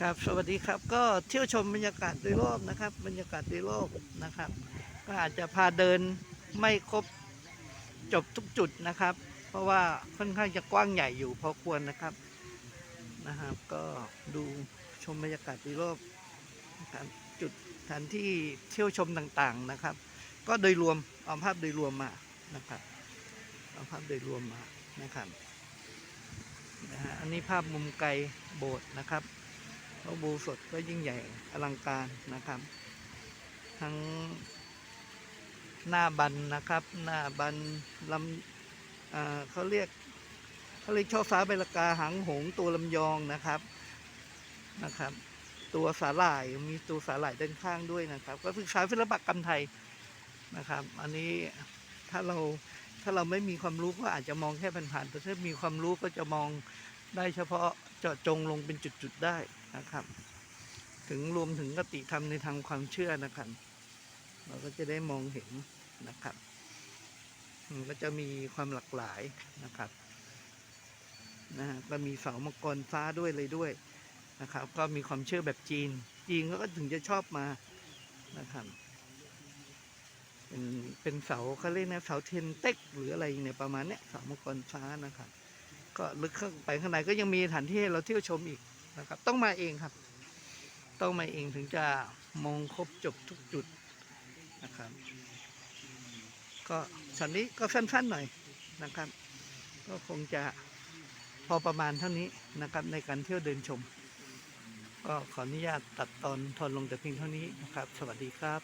ครับสวัสดีครับก็เที่ยวชมบรรยากาศโดยรอบนะครับ บรรยากาศโดยรอบนะครับ ก็อาจจะพาเดินไม่ครบจบทุกจุดนะครับ เพราะว่าค่อนข้างจะกว้างใหญ่อยู่พอควรนะครับนะครับ ก็ดูชมบรรยากาศโดยรอบนะครับจุดสถานที่เที่ยวชมต่างๆนะครับ ก็โดยรวมเอาภาพโดยรวมมานะครับเอาภาพโดยรวมมานะครับนะฮะอันนี้ภาพมุมไกลโบสถ์นะครับ พระบูสดก็ยิ่งใหญ่อลังการนะครับ ทั้งหน้าบันนะครับ หน้าบันลำเขาเรียกเขาเรียกช่อฟ้าใบละกาหางหงตัวลำยองนะครับนะครับ ตัวสาหร่ายมีตัวสาหร่ายด้านข้างด้วยนะครับ ก็ศึกษาศิลปกรรมไทยนะครับ อันนี้ถ้าเราถ้าเราไม่มีความรู้ก็อาจจะมองแค่ผ่านๆแต่ถ้ามีความรู้ก็จะมองได้เฉพาะเจาะจงลงเป็นจุดๆได้ นะครับ ถึงรวมถึงกติธรรมในทางความเชื่อนะครับ เราก็จะได้มองเห็นนะครับมันก็จะมีความหลากหลายนะครับนะฮะก็มีเสามังกรฟ้าด้วยเลยด้วยนะครับ ก็มีความเชื่อแบบจีน จีนก็ถึงจะชอบมานะครับ เป็นเป็นเสาเขาเรียกนะเสาเทนเต็กหรืออะไรเนี่ยประมาณเนี้ยเสามังกรฟ้านะครับ ก็ลึกเข้าไปข้างในก็ยังมีสถานที่ให้เราเที่ยวชมอีก นะครับ ต้องมาเองครับ ต้องมาเองถึงจะมองครบจบทุกจุดนะครับ ก็ช็อตนี้ก็สั้นๆหน่อยนะครับ ก็คงจะพอประมาณเท่านี้นะครับในการเที่ยวเดินชม ก็ขออนุญาตตัดตอนทอนลงแต่เพียงเท่านี้นะครับ สวัสดีครับ